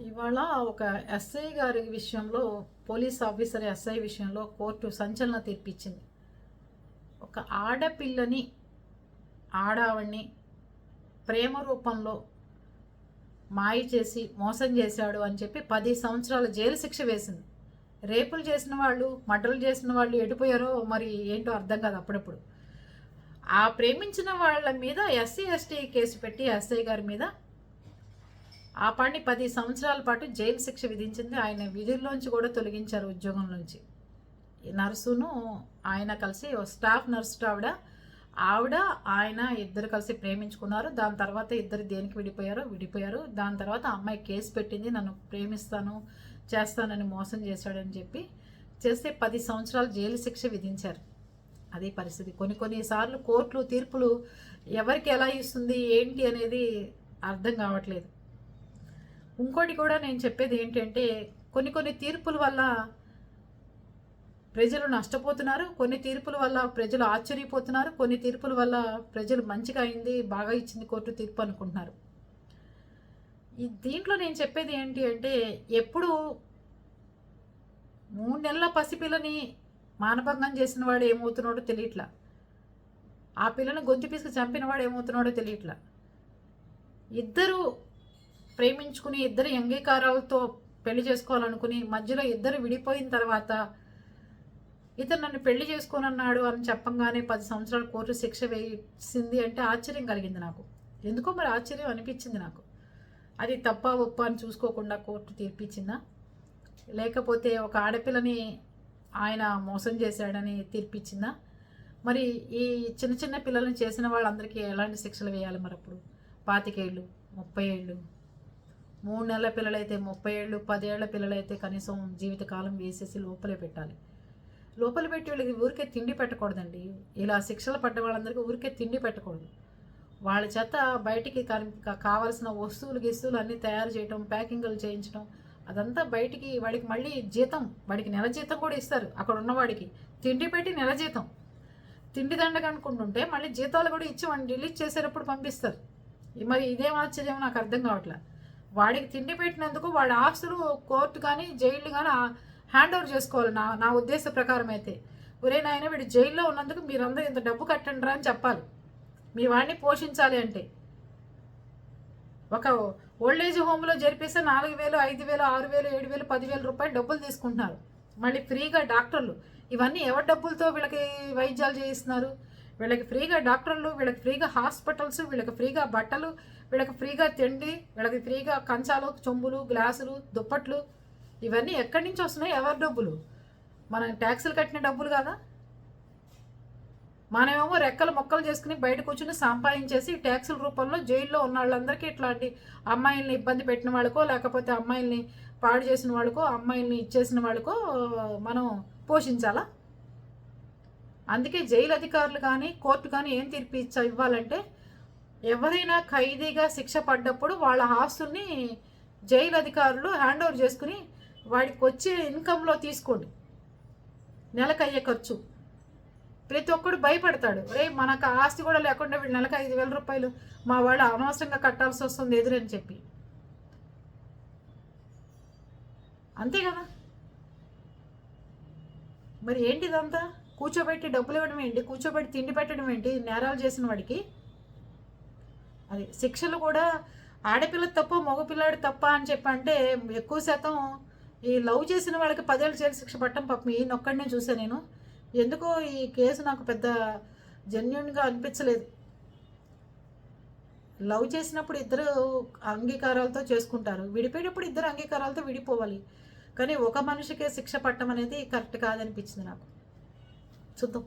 ఇవాళ ఒక ఎస్ఐ గారి విషయంలో పోలీస్ ఆఫీసర్ ఎస్ఐ విషయంలో కోర్టు సంచలన తీర్పిచ్చింది. ఒక ఆడపిల్లని ఆడావణ్ణి ప్రేమ రూపంలో మాయ చేసి మోసం చేశాడు అని చెప్పి పది సంవత్సరాల జైలు శిక్ష వేసింది. రేపులు చేసిన వాళ్ళు మర్డర్లు చేసిన వాళ్ళు ఎడిపోయారో మరి ఏంటో అర్థం కాదు అప్పుడప్పుడు. ఆ ప్రేమించిన వాళ్ళ మీద ఎస్సీ ఎస్టీ కేసు పెట్టి ఎస్ఐ గారి మీద ఆ పని పది సంవత్సరాల పాటు జైలు శిక్ష విధించింది. ఆయన విధుల్లోంచి కూడా తొలగించారు ఉద్యోగం నుంచి. నర్సును ఆయన కలిసి ఓ స్టాఫ్ నర్సు ఆవిడ ఆవిడ ఆయన ఇద్దరు కలిసి ప్రేమించుకున్నారు. దాని తర్వాత ఇద్దరు దేనికి విడిపోయారో విడిపోయారు. దాని తర్వాత అమ్మాయి కేసు పెట్టింది. నన్ను ప్రేమిస్తాను చేస్తానని మోసం చేశాడని చెప్పి చేస్తే పది సంవత్సరాలు జైలు శిక్ష విధించారు. అదే పరిస్థితి. కొన్ని కొన్నిసార్లు కోర్టులు తీర్పులు ఎవరికి ఎలా ఇస్తుంది ఏంటి అనేది అర్థం కావట్లేదు. ఇంకోటి కూడా నేను చెప్పేది ఏంటంటే కొన్ని కొన్ని తీర్పుల వల్ల ప్రజలు నష్టపోతున్నారు కొన్ని తీర్పుల వల్ల ప్రజలు ఆశ్చర్యపోతున్నారు కొన్ని తీర్పుల వల్ల ప్రజలు మంచిగా అయింది బాగా ఇచ్చింది కోర్టు తీర్పు అనుకుంటున్నారు. ఈ దీంట్లో నేను చెప్పేది ఏంటి అంటే ఎప్పుడు మూడు నెలల పసిపిల్లని మానభంగం చేసిన వాడు ఏమవుతున్నాడో తెలియట్లా. ఆ పిల్లని గొంతు పిసుకు చంపిన వాడు ఏమవుతున్నాడో తెలియట్లా. ఇద్దరు ప్రేమించుకుని ఇద్దరు అంగీకారాలతో పెళ్ళి చేసుకోవాలనుకుని మధ్యలో ఇద్దరు విడిపోయిన తర్వాత ఇతను నన్ను పెళ్ళి చేసుకోనన్నాడు అని చెప్పంగానే పది సంవత్సరాల కోర్టు శిక్ష వేసింది అంటే ఆశ్చర్యం కలిగింది నాకు. ఎందుకో మరి ఆశ్చర్యం అనిపించింది నాకు. అది తప్ప ఒప్ప అని చూసుకోకుండా కోర్టు తీర్పిచ్చిందా? లేకపోతే ఒక ఆడపిల్లని ఆయన మోసం చేశాడని తీర్పిచ్చిందా? మరి ఈ చిన్న చిన్న పిల్లల్ని చేసిన వాళ్ళందరికీ ఎలాంటి శిక్షలు వేయాలి మరి అప్పుడు పాతికేళ్ళు ముప్పై ఏళ్ళు మూడు నెలల పిల్లలైతే ముప్పై ఏళ్ళు పదేళ్ళ పిల్లలైతే కనీసం జీవితకాలం వేసేసి లోపలే పెట్టాలి. లోపల పెట్టి వీళ్ళకి ఊరికే తిండి పెట్టకూడదండి. ఇలా శిక్షలు పడ్డ వాళ్ళందరికీ ఊరికే తిండి పెట్టకూడదు. వాళ్ళ చేత బయటికి కావాల్సిన వస్తువులు గిస్తువులు అన్నీ తయారు చేయటం ప్యాకింగ్లు చేయించడం అదంతా బయటికి వాడికి మళ్ళీ జీతం వాడికి నెల జీతం కూడా ఇస్తారు అక్కడ ఉన్నవాడికి తిండి పెట్టి నెల జీతం. తిండి దండగ అనుకుంటుంటే మళ్ళీ జీతాలు కూడా ఇచ్చి వాడిని రిలీజ్ చేసేటప్పుడు పంపిస్తారు. మరి ఇదేం ఆశ్చర్యం నాకు అర్థం కావట్లే. వాడికి తిండి పెట్టినందుకు వాడి ఆస్తులు కోర్టు కానీ జైలు కానీ హ్యాండ్ ఓవర్ చేసుకోవాలి నా నా ఉద్దేశ ప్రకారం అయితే. ఒరే నాయన వీడు జైల్లో ఉన్నందుకు మీరందరూ ఇంత డబ్బు కట్టండి రా అని చెప్పాలి. మీ వాడిని పోషించాలి అంటే. ఒక ఓల్డ్ ఏజ్ హోమ్లో జరిపిస్తే నాలుగు వేలు ఐదు వేలు ఆరు వేలు ఏడు వేలు పదివేల రూపాయలు డబ్బులు తీసుకుంటున్నారు. మళ్ళీ ఫ్రీగా డాక్టర్లు. ఇవన్నీ ఎవరి డబ్బులతో వీళ్ళకి వైద్యాలు చేయిస్తున్నారు? వీళ్ళకి ఫ్రీగా డాక్టర్లు వీళ్ళకి ఫ్రీగా హాస్పిటల్స్ వీళ్ళకి ఫ్రీగా బట్టలు వీళ్ళకి ఫ్రీగా తిండి వీళ్ళకి ఫ్రీగా కంచాలు చెంబులు గ్లాసులు దుప్పట్లు ఇవన్నీ ఎక్కడి నుంచి వస్తున్నాయి? ఎవరి డబ్బులు? మనం ట్యాక్సులు కట్టిన డబ్బులు కదా? మనమేమో రెక్కలు మొక్కలు చేసుకుని బయట కూర్చుని సంపాదించేసి ట్యాక్సుల రూపంలో జైల్లో ఉన్న వాళ్ళందరికీ ఇట్లాంటి అమ్మాయిల్ని ఇబ్బంది పెట్టిన వాళ్ళకో లేకపోతే అమ్మాయిల్ని పాడు చేసిన వాళ్ళకో అమ్మాయిల్ని ఇచ్చేసిన వాళ్ళకో మనం పోషించాలా? అందుకే జైలు అధికారులు కానీ కోర్టు కానీ ఏం తీర్పు ఇచ్చా ఇవ్వాలంటే ఎవరైనా ఖైదీగా శిక్ష పడ్డప్పుడు వాళ్ళ ఆస్తుల్ని జైలు అధికారులు హ్యాండ్ ఓవర్ చేసుకుని వాడికి వచ్చే ఇన్కంలో తీసుకోండి. నెలకు అయ్యే ఖర్చు. ప్రతి ఒక్కడు భయపడతాడు. రే మనకు ఆస్తి కూడా లేకుండా వీళ్ళు నెలకు ఐదు వేల రూపాయలు మా వాళ్ళు అనవసరంగా కట్టాల్సి వస్తుంది ఎదురని చెప్పి. అంతే కదా? మరి ఏంటిదంతా? కూర్చోబెట్టి డబ్బులు ఇవ్వడం ఏంటి? కూర్చోబెట్టి తిండి పెట్టడం ఏంటి? నేరాలు చేసిన వాడికి? అది శిక్షలు కూడా ఆడపిల్ల తప్ప మగపిల్లాడు తప్ప అని చెప్పి అంటే ఎక్కువ శాతం ఈ లవ్ చేసిన వాళ్ళకి పదేళ్ళు జైలు శిక్ష పట్టడం పాపం. ఈయన ఒక్కడనే చూసాను నేను. ఎందుకో ఈ కేసు నాకు పెద్ద జెన్యున్గా అనిపించలేదు. లవ్ చేసినప్పుడు ఇద్దరు అంగీకారాలతో చేసుకుంటారు. విడిపోయినప్పుడు ఇద్దరు అంగీకారాలతో విడిపోవాలి. కానీ ఒక మనిషికే శిక్ష పట్టడం అనేది కరెక్ట్ కాదనిపించింది నాకు. ちょっと